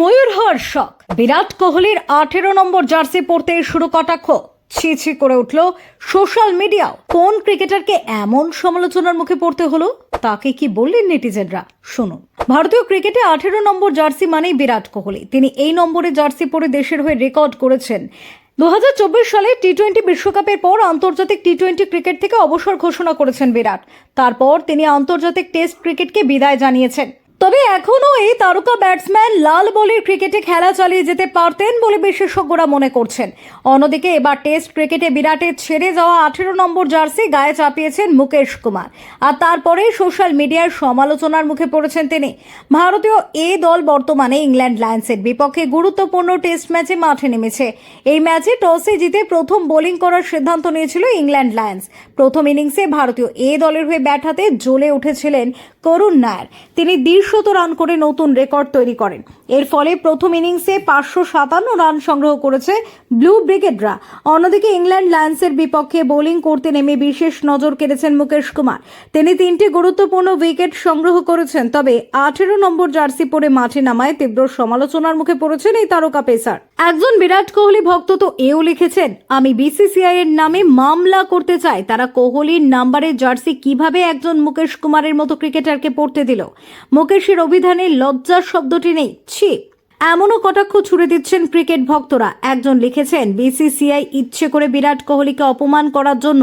ময়ূর হওয়ার শখ। বিরাট কোহলির আঠেরো নম্বর জার্সি পরতে শুরু কটাক্ষ। ছি ছি করে উঠল সোশ্যাল মিডিয়াও। কোন ক্রিকেটারকে এমন সমালোচনার মুখে পড়তে হলো, তাকে কি বললেন নেটিজেনরা? শুনুন। ভারতীয় ক্রিকেটে আঠেরো নম্বর জার্সি মানেই বিরাট কোহলি। তিনি এই নম্বরে জার্সি পরে দেশের হয়ে রেকর্ড করেছেন। দু হাজার চব্বিশ সালে টি টোয়েন্টি বিশ্বকাপের পর আন্তর্জাতিক টি টোয়েন্টি ক্রিকেট থেকে অবসর ঘোষণা করেছেন বিরাট। তারপর তিনি আন্তর্জাতিক টেস্ট ক্রিকেটকে বিদায় জানিয়েছেন। তবে এখনও এই তারকা ব্যাটসম্যান লাল বলের ক্রিকেটে খেলা চালিয়ে যেতে পারতেন বলে বিশেষজ্ঞরা মনে করছেন। অন্যদিকে এবার টেস্ট ক্রিকেটে বিরাটের ছেড়ে যাওয়া আঠেরো নম্বর জার্সি গায়ে চাপিয়েছেন মুকেশ কুমার। আর তারপরে সোশ্যাল মিডিয়ার সমালোচনার মুখে পড়েছেন তিনি। ভারতীয় এ দল বর্তমানে ইংল্যান্ড লায়ন্সের বিপক্ষে গুরুত্বপূর্ণ টেস্ট ম্যাচে মাঠে নেমেছে। এই ম্যাচে টসে জিতে প্রথম বোলিং করার সিদ্ধান্ত নিয়েছিল ইংল্যান্ড লায়ন্স। প্রথম ইনিংসে ভারতীয় এ দলের হয়ে ব্যাট হাতে জ্বলে উঠেছিলেন করুণ নায়ার। তিনি দ্বিশত রান করে নতুন রেকর্ড তৈরি করেন। এর ফলে প্রথম ইনিংসে পাঁচশো সাতান্ন রান সংগ্রহ করেছে ব্লু ব্রিগেডরা। অন্যদিকে ইংল্যান্ড লায়ন্সের বিপক্ষে বোলিং করতে নেমে বিশেষ নজর কেড়েছেন মুকেশ কুমার। তিনি তিনটি গুরুত্বপূর্ণ উইকেট সংগ্রহ করেছেন, তবে আঠেরো নম্বর জার্সি পরে মাঠে নামায় তীব্র সমালোচনার মুখে পড়েছেন এই তারকা পেসার। একজন বিরাট কোহলি ভক্ত তো এও লিখেছেন, আমি বিসিসিআই এর নামে মামলা করতে চাই। তারা কোহলির নাম্বারের জার্সি কীভাবে একজন মুকেশ কুমারের মতো ক্রিকেটারকে পড়তে দিল? মুকেশের অভিধানে লজ্জার শব্দটি নেই। ছি। এমনও কটাক্ষ ছুড়ে দিচ্ছেন ক্রিকেট ভক্তরা। একজন লিখেছেন, বিসিসিআই ইচ্ছে করে বিরাট কোহলিকে অপমান করার জন্য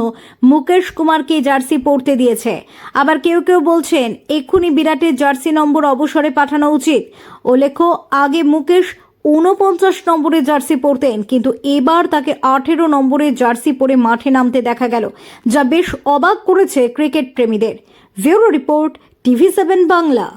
মুকেশ কুমারকে জার্সি পরতে দিয়েছে। আবার কেউ কেউ বলছেন, এক্ষুনি বিরাটের জার্সি নম্বর অবসরে পাঠানো উচিত। উল্লেখ্য, আগে মুকেশ ঊনপঞ্চাশ নম্বরের জার্সি পরতেন, কিন্তু এবার তাকে আঠেরো নম্বরের জার্সি পরে মাঠে নামতে দেখা গেল, যা বেশ অবাক করেছে ক্রিকেট প্রেমীদের। Bureau report, TV seven Bangla.